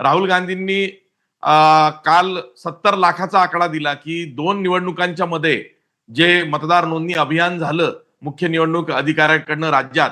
राहुल गांधींनी काल सत्तर लाखाचा आकडा दिला की दोन निवडणुकांच्या मध्ये जे मतदार नोंदणी अभियान झालं मुख्य निवडणूक अधिकाऱ्याकडनं राज्यात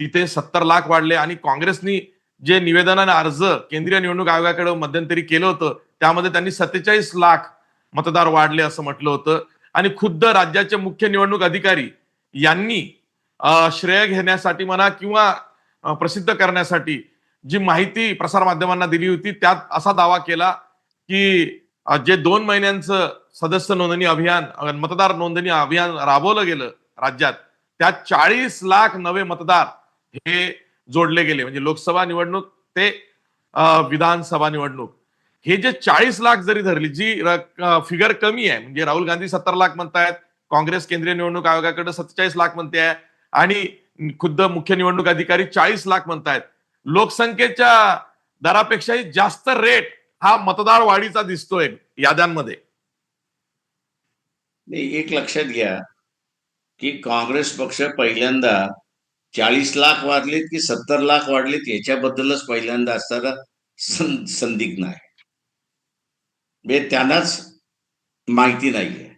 तिथे सत्तर लाख वाढले आणि काँग्रेसनी जे निवेदनाने अर्ज केंद्रीय निवडणूक आयोगाकडे मध्यंतरी केलं होतं त्यामध्ये त्यांनी सत्तेचाळीस लाख मतदार वाढले असं म्हटलं होतं. आणि खुद्द राज्याचे मुख्य निवडणूक अधिकारी यांनी श्रेय घेण्यासाठी म्हणा किंवा प्रसिद्ध करण्यासाठी जी माहिती प्रसारमाध्यमांना दिली होती त्यात असा दावा केला की जे दोन महिन्यांचं सदस्य नोंदणी अभियान मतदार नोंदणी अभियान राबवलं गेलं राज्यात त्यात चाळीस लाख नवे मतदार हे जोडले गेले. म्हणजे लोकसभा निवडणूक ते विधानसभा निवडणूक. हे जे चाळीस लाख जरी धरली जी फिगर कमी आहे म्हणजे राहुल गांधी सत्तर लाख म्हणतायत काँग्रेस केंद्रीय निवडणूक आयोगाकडे सत्तेचाळीस लाख म्हणते आहे आणि खुद्द मुख्य निवडणूक अधिकारी चाळीस लाख म्हणतायत लोकसंख्येच्या दरापेक्षाही जास्त रेट हा मतदार वाढीचा दिसतोय याद्यांमध्ये. नाही एक लक्षात घ्या की काँग्रेस पक्ष पहिल्यांदा चाळीस लाख वाढलेत की सत्तर लाख वाढलेत याच्याबद्दलच पहिल्यांदा असताना सं- संदिग्ध आहे म्हणजे त्यांनाच माहिती नाहीये.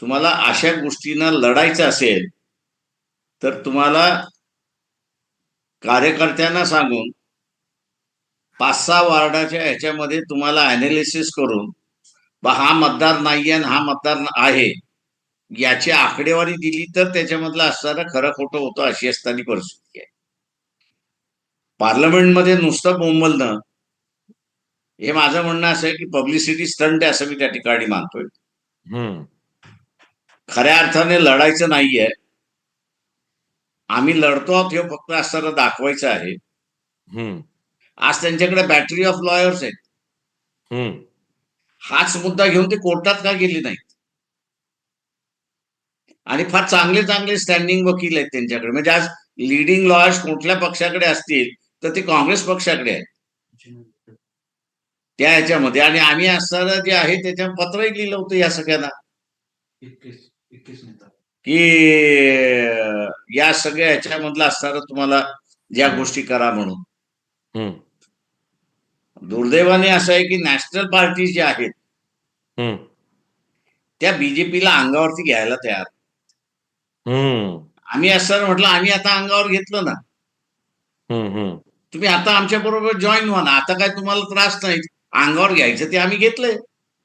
तुम्हाला अशा गोष्टींना लढायचं असेल तर तुम्हाला कार्यकर्त्यांना सांगून पाच सहा वार्डाच्या ह्याच्यामध्ये तुम्हाला अनालिसिस करून बा हा मतदार नाहीये आणि हा मतदार आहे याची आकडेवारी दिली तर त्याच्यामधलं असणारं खरं खोटं होतं अशी असताना परिस्थिती आहे. पार्लमेंटमध्ये नुसतं बोंबलणं हे माझं म्हणणं असं आहे की पब्लिसिटी स्टंट आहे असं मी त्या ठिकाणी मानतोय. खऱ्या अर्थाने लढायचं नाहीये. आम्ही लढतो आहोत हे फक्त असताना दाखवायचं आहे. आज त्यांच्याकडे बॅटरी ऑफ लॉयर्स आहेत. हाच मुद्दा घेऊन ते कोर्टात का गेले नाहीत? आणि फार चांगले चांगले स्टँडिंग वकील आहेत त्यांच्याकडे. म्हणजे आज लिडिंग लॉयर्स कुठल्या पक्षाकडे असतील तर ते काँग्रेस पक्षाकडे आहेत. त्या ह्याच्यामध्ये. आणि आम्ही असताना जे आहे त्याच्या पत्रही लिहिलं होतं या सगळ्यांना. की या सगळ्या ह्याच्यामधलं असणारं तुम्हाला ज्या गोष्टी करा म्हणून. दुर्दैवाने असं आहे की नॅशनल पार्टी ज्या आहेत त्या बीजेपीला अंगावरती घ्यायला तयार. आम्ही असताना म्हटलं आम्ही आता अंगावर घेतलं ना. तुम्ही आता आमच्या बरोबर जॉईन व्हा ना. आता काय तुम्हाला त्रास नाही. अंगावर घ्यायचं ते आम्ही घेतलंय.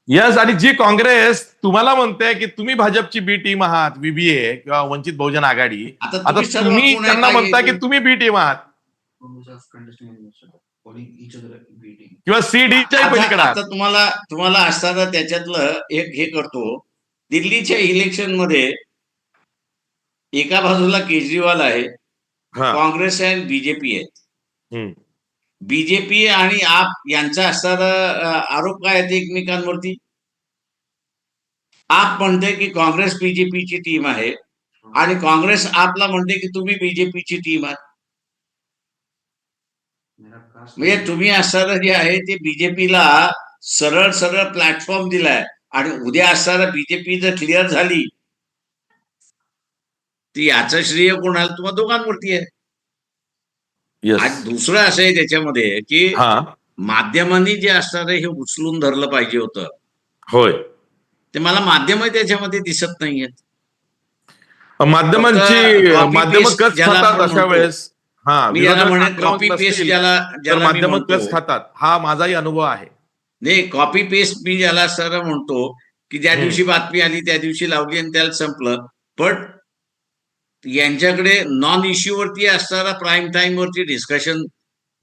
यस आणि जी काँग्रेस तुम्हाला म्हणते की तुम्ही भाजपची बी टीम आहात बीबीए किंवा वंचित बहुजन आघाडी आता तुम्ही त्यांना. म्हणता की तुम्ही बी टीम आहात किंवा सी डीच्या पलीकडे आता तुम्हाला तुम्हाला असताना त्याच्यातलं एक हे करतो दिल्लीच्या इलेक्शनमध्ये एका बाजूला केजरीवाल आहे हा. काँग्रेस आहे बीजेपी आहे हम्म. बीजेपी आणि आप यांचा असणारा आरोप काय आहेत एकमेकांवरती? आप म्हणते की काँग्रेस बीजेपीची टीम आहे आणि काँग्रेस आपला म्हणते की तुम्ही बीजेपीची टीम आहात. म्हणजे तुम्ही असणारं जे आहे ते बीजेपीला सरळ सरळ प्लॅटफॉर्म दिलाय आणि उद्या असताना बीजेपी जर क्लिअर झाली ती याचं श्रेय कोणाला? तुम्हाला दोघांवरती आहे. आणि दुसरं असं आहे त्याच्यामध्ये की माध्यमांनी जे असणार हे उचलून धरलं पाहिजे होतं. होय. ते मला माध्यमही त्याच्यामध्ये दिसत नाहीयेत माध्यमांची माध्यम अशा. वेळेस? हा मी याला म्हणेन कॉपी पेस्ट ज्याला ज्याला माध्यम खातात? हा माझाही अनुभव आहे. नाही कॉपी पेस्ट मी ज्याला सर म्हणतो की ज्या. दिवशी बातमी आली त्या दिवशी लावली आणि त्याला संपलं. पण यांच्याकडे नॉन इश्यू वरती असणारा प्राईम टाइम वरती डिस्कशन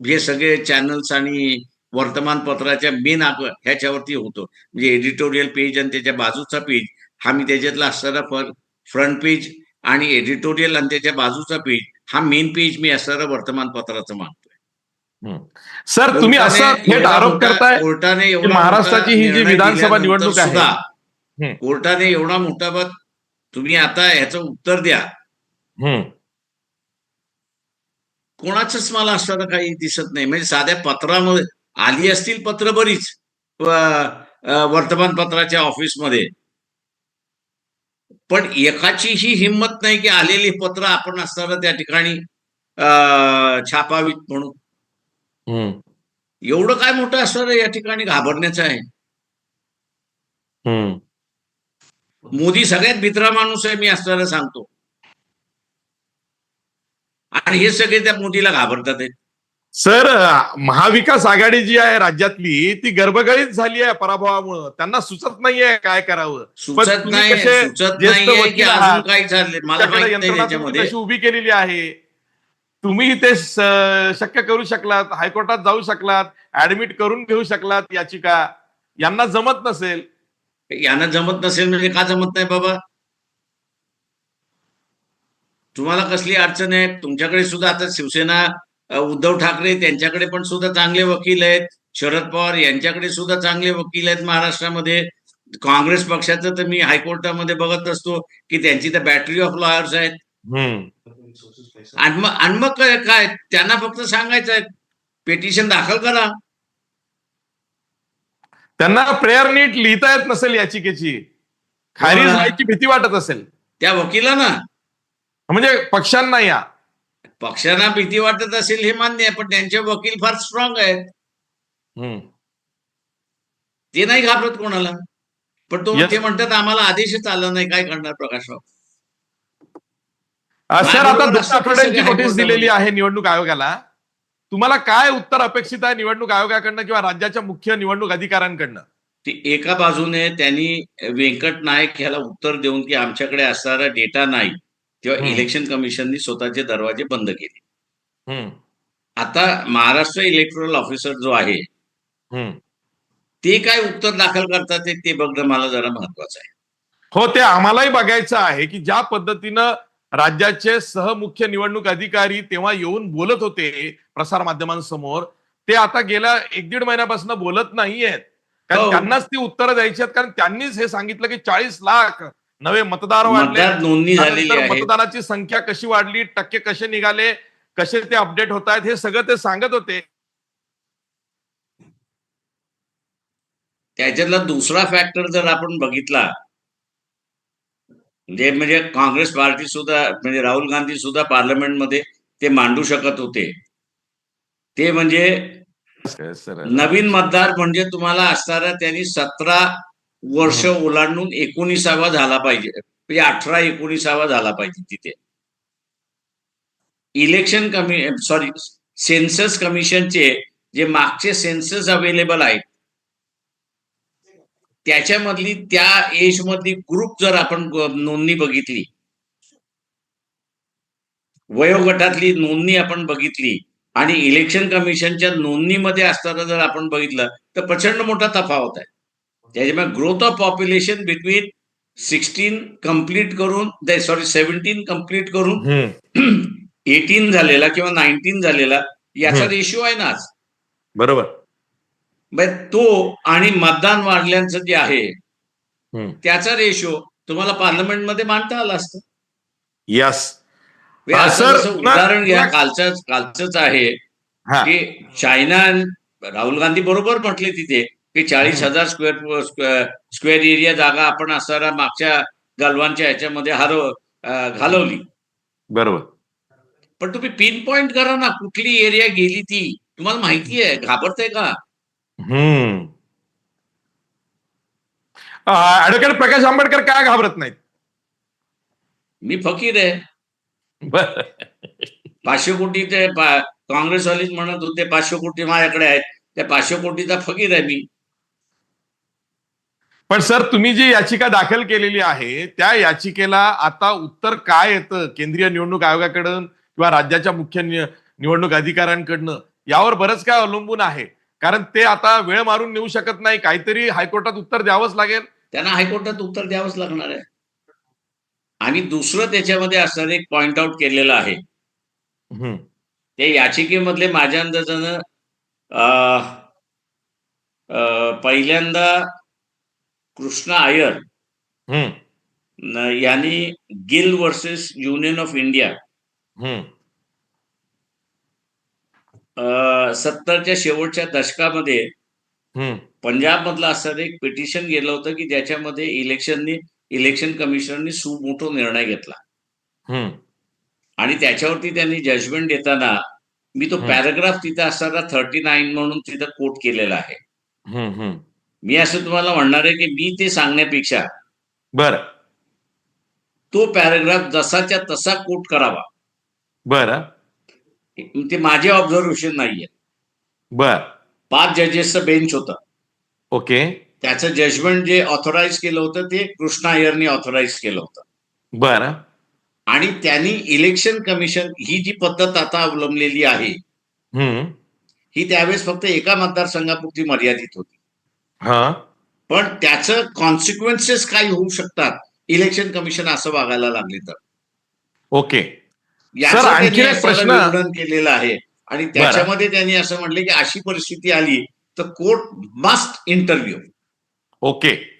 हे सगळे चॅनल्स आणि वर्तमानपत्राच्या मेन ह्याच्यावरती होतो म्हणजे एडिटोरियल पेज आणि त्याच्या बाजूचा पेज हा मी त्याच्यातला असणारा फ्रंट पेज आणि एडिटोरियल आणि त्याच्या बाजूचा पेज हा मेन पेज मी असणारा वर्तमानपत्राचं मानतो सर तुम्ही असं थेट आरोप करताय कोर्टाने एवढा महाराष्ट्राची ही जी विधानसभा निवडणूक आहे, सुद्धा. कोर्टाने एवढा मोठा तुम्ही आता ह्याचं उत्तर द्या. कोणाचंच मला असताना काही दिसत नाही. म्हणजे साध्या पत्रामध्ये आली असतील पत्र बरीच वर्तमानपत्राच्या ऑफिसमध्ये. पण एकाचीही हिंमत नाही की आलेली पत्र आपण असताना त्या ठिकाणी अं, छापावीत म्हणून. हम्म. एवढं काय मोठं असणार या ठिकाणी घाबरण्याचं आहे. मोदी सगळ्यात भित्रा माणूस आहे मी असताना सांगतो. आणि हे सगळे त्या मोदीला घाबरतात. सर महाविकास आघाडी जी आहे राज्यातली ती गर्भगळीत झाली आहे पराभवामुळं. त्यांना सुचत नाहीये काय करावं. सुचत नाही सुचत वकील अजून चाललंय? मला नाही उभी केलेली आहे? तुम्ही ते शक्य करू शकलात हायकोर्टात जाऊ शकलात ऍडमिट करून घेऊ शकलात याचिका. यांना जमत नसेल. यांना जमत नसेल म्हणजे का जमत नाही बाबा? तुम्हाला कसली अडचण आहे? तुमच्याकडे सुद्धा आता शिवसेना उद्धव ठाकरे त्यांच्याकडे पण सुद्धा चांगले वकील आहेत. शरद पवार यांच्याकडे सुद्धा चांगले वकील आहेत महाराष्ट्रामध्ये. काँग्रेस पक्षाचं तर मी हायकोर्टामध्ये बघत असतो की त्यांची तर बॅटरी ऑफ लॉयर्स आहेत. हम्म. आणि मग आणि मग काय काय? त्यांना फक्त सांगायचं आहे. पेटिशन दाखल करा. त्यांना प्रेयर नीट लिहिता येत नसेल याचिकेची. खारीज बरोबर. व्हायची भीती वाटत असेल. त्या वकिलांना. म्हणजे पक्षांना या. पक्षांना भीती वाटत असेल हे मान्य आहे पण त्यांचे वकील फार स्ट्रॉंग आहेत. ते नाही घाबरत कोणाला. पण तो. ते म्हणतात आम्हाला आदेशच आला नाही काय करणार प्रकाशराव सर आता आठवड्यांची नोटीस. दिलेली आहे निवडणूक आयोगाला. तुम्हाला काय उत्तर अपेक्षित आहे निवडणूक आयोगाकडनं किंवा राज्याच्या मुख्य निवडणूक अधिकाऱ्यांकडनं? ते एका बाजूने त्यांनी व्यंकट नाईक ह्याला उत्तर देऊन की आमच्याकडे असणारा डेटा नाही. तेव्हा. इलेक्शन कमिशननी स्वतःचे दरवाजे बंद केले. आता महाराष्ट्र इलेक्टोरल ऑफिसर जो आहे. ते काय उत्तर दाखल करतात ते- बघणं मला जरा महत्वाचं आहे हो ते आम्हालाही बघायचं आहे की ज्या पद्धतीनं राज्याचे सहमुख्य निवडणूक अधिकारी तेव्हा येऊन बोलत होते प्रसारमाध्यमांसमोर ते आता गेल्या एक दीड महिन्यापासून बोलत नाहीयेत कारण हो. त्यांनाच ती उत्तरं द्यायची आहेत कारण त्यांनीच हे सांगितलं की चाळीस लाख नवे मतदार वाढले. नोंदणी झालेली संख्या कशी वाढली टक्के कसे निघाले कसे ते अपडेट होत आहेत हे सगळं ते सांगत होते. त्याच्यातला दुसरा फॅक्टर जर आपण बघितला जे म्हणजे काँग्रेस पार्टी सुद्धा म्हणजे राहुल गांधी सुद्धा पार्लमेंटमध्ये ते मांडू शकत होते. ते म्हणजे नवीन मतदार म्हणजे तुम्हाला असणारा त्यांनी सतरा वर्ष ओलांडून एकोणीसावा झाला पाहिजे. म्हणजे अठरा एकोणीसावा झाला पाहिजे तिथे. इलेक्शन कमी सॉरी सेन्सस कमिशनचे जे मागचे सेन्सस अवेलेबल आहेत त्याच्यामधली त्या एज मधली ग्रुप जर आपण नोंदणी बघितली वयोगटातली नोंदणी आपण बघितली आणि इलेक्शन कमिशनच्या नोंदणीमध्ये असताना जर आपण बघितलं तर प्रचंड मोठा तफावत आहे. त्याच्यामुळे growth of population between sixteen complete करून सॉरी सेव्हन्टीन कंप्लीट करून. एटीन झालेला किंवा नाईन्टीन झालेला याचा. रेशिओ आहे ना आज बरोबर मग तो आणि मतदान वाढल्याचं जे आहे. त्याचा रेशो तुम्हाला पार्लमेंटमध्ये मांडता आला असतं यस म्हणजे उदाहरण घ्या कालचं कालचंच आहे की चायना राहुल गांधी बरोबर म्हटले तिथे की चाळीस. हजार स्क्वेअर स्क्वेअर एरिया जागा आपण असणारा मागच्या गलवानच्या ह्याच्यामध्ये हरव घालवली. बरोबर. पण तुम्ही पिन पॉइंट करा ना कुठली एरिया गेली ती. तुम्हाला माहिती आहे घाबरताय का? हम्म. ऍडव्होकेट प्रकाश आंबेडकर काय घाबरत नाहीत? मी फकीर आहे. पाचशे कोटी ते काँग्रेसवालीच म्हणत होते पाचशे कोटी माझ्याकडे आहेत. त्या पाचशे कोटीचा फकीर आहे मी. पण सर तुम्ही जी याचिका दाखल केलेली आहे त्या याचिकेला आता उत्तर काय येतं? केंद्रीय निवडणूक आयोगाकडून किंवा राज्याच्या मुख्य निवडणूक अधिकाऱ्यांकडनं? यावर बरंच काय अवलंबून आहे. कारण ते आता वेळ मारून नेऊ शकत नाही. काहीतरी हायकोर्टात उत्तर द्यावंच लागेल. त्यांना हायकोर्टात उत्तर द्यावंच लागणार आहे. आणि दुसरं त्याच्यामध्ये असणारं एक पॉइंट आउट केलेलं आहे. हम्म. त्या याचिकेमधले माझ्या अंदाजानं पहिल्यांदा कृष्णा. न- यांनी Gill versus Union of India. सत्तरच्या शेवटच्या दशकामध्ये. पंजाब मधलं असं एक पिटिशन गेलं होतं की ज्याच्यामध्ये इलेक्शननी इलेक्शन कमिशनरनी सुमोठो निर्णय घेतला. आणि त्याच्यावरती त्यांनी जजमेंट देताना मी तो. पॅराग्राफ तिथे असताना थर्टी नाईन म्हणून तिथं कोट केलेला आहे. मी असं तुम्हाला म्हणणार आहे की मी ते सांगण्यापेक्षा बर. तो पॅराग्राफ जसाच्या तसा कोट करावा. बर. ते माझे ऑब्झर्वेशन नाहीये. बर. पाच जजेसचं बेंच होतं. ओके. त्याचं जजमेंट जे ऑथोराईज केलं होतं ते कृष्णा अय्यरनी ऑथोराईज केलं होतं. बर. आणि त्यांनी इलेक्शन कमिशन ही जी पद्धत आता अवलंबलेली आहे ही त्यावेळेस फक्त एका मतदारसंघापुरती मर्यादित होती. पण त्याचं कॉन्सिक्वेन्सेस काय होऊ शकतात. इलेक्शन कमिशन असं वागायला लागले तर. ओके. याचं केलेलं आहे. आणि त्याच्यामध्ये त्यांनी असं म्हटलं की अशी परिस्थिती आली तर कोर्ट मस्ट इंटरव्ह्यू ओके.